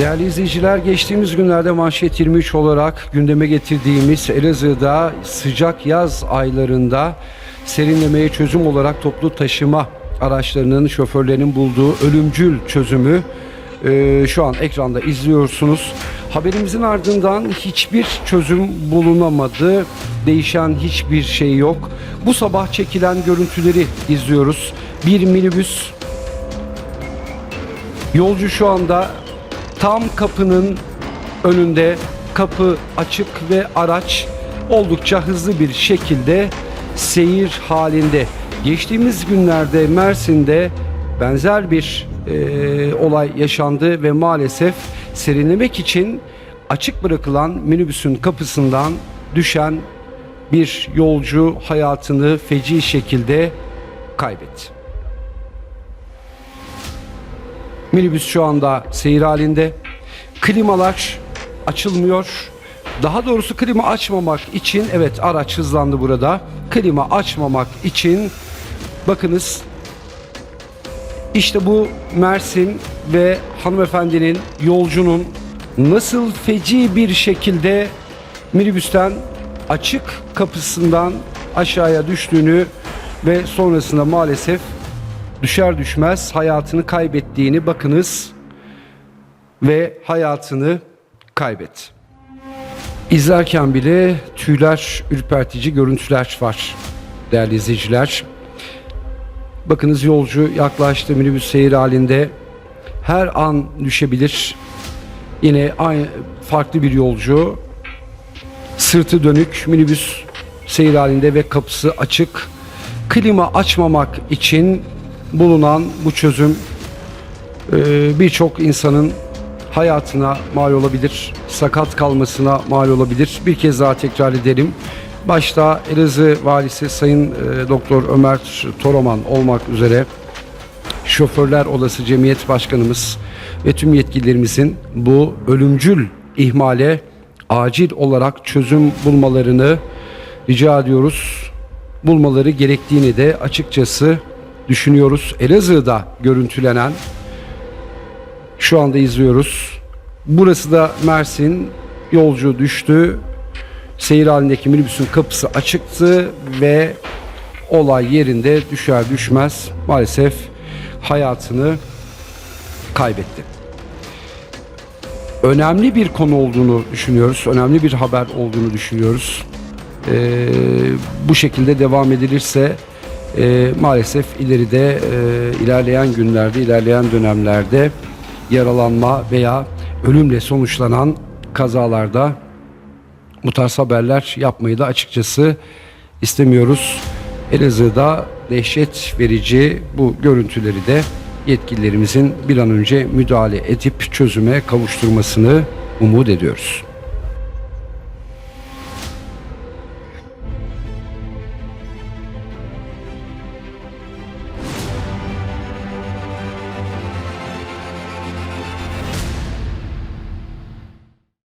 Değerli izleyiciler geçtiğimiz günlerde manşet 23 olarak gündeme getirdiğimiz Elazığ'da sıcak yaz aylarında serinlemeye çözüm olarak toplu taşıma araçlarının şoförlerinin bulduğu ölümcül çözümü e, şu an ekranda izliyorsunuz. Haberimizin ardından hiçbir çözüm bulunamadı. Değişen hiçbir şey yok. Bu sabah çekilen görüntüleri izliyoruz. Bir minibüs Yolcu şu anda tam kapının önünde kapı açık ve araç oldukça hızlı bir şekilde seyir halinde. Geçtiğimiz günlerde Mersin'de benzer bir e, olay yaşandı ve maalesef serinlemek için açık bırakılan minibüsün kapısından düşen bir yolcu hayatını feci şekilde kaybetti. Minibüs şu anda seyir halinde. Klimalar açılmıyor. Daha doğrusu klima açmamak için evet araç hızlandı burada. Klima açmamak için bakınız işte bu Mersin ve hanımefendinin yolcunun nasıl feci bir şekilde minibüsten açık kapısından aşağıya düştüğünü ve sonrasında maalesef düşer düşmez hayatını kaybettiğini bakınız ve hayatını kaybetti. İzlerken bile tüyler ürpertici görüntüler var değerli izleyiciler. Bakınız yolcu yaklaştı minibüs seyir halinde. Her an düşebilir. Yine aynı farklı bir yolcu. Sırtı dönük minibüs seyir halinde ve kapısı açık. Klima açmamak için bulunan bu çözüm e, birçok insanın hayatına mal olabilir, sakat kalmasına mal olabilir. Bir kez daha tekrar edelim. Başta Elazığ Valisi Sayın e, Doktor Ömer Toroman olmak üzere Şoförler Odası Cemiyet Başkanımız ve tüm yetkililerimizin bu ölümcül ihmale acil olarak çözüm bulmalarını rica ediyoruz. Bulmaları gerektiğini de açıkçası düşünüyoruz. Elazığ'da görüntülenen şu anda izliyoruz. Burası da Mersin. Yolcu düştü. Seyir halindeki minibüsün kapısı açıktı ve olay yerinde düşer düşmez maalesef hayatını kaybetti. Önemli bir konu olduğunu düşünüyoruz. Önemli bir haber olduğunu düşünüyoruz. Ee, bu şekilde devam edilirse e, maalesef ileride e, ilerleyen günlerde, ilerleyen dönemlerde yaralanma veya ölümle sonuçlanan kazalarda bu tarz haberler yapmayı da açıkçası istemiyoruz. Elazığ'da dehşet verici bu görüntüleri de yetkililerimizin bir an önce müdahale edip çözüme kavuşturmasını umut ediyoruz.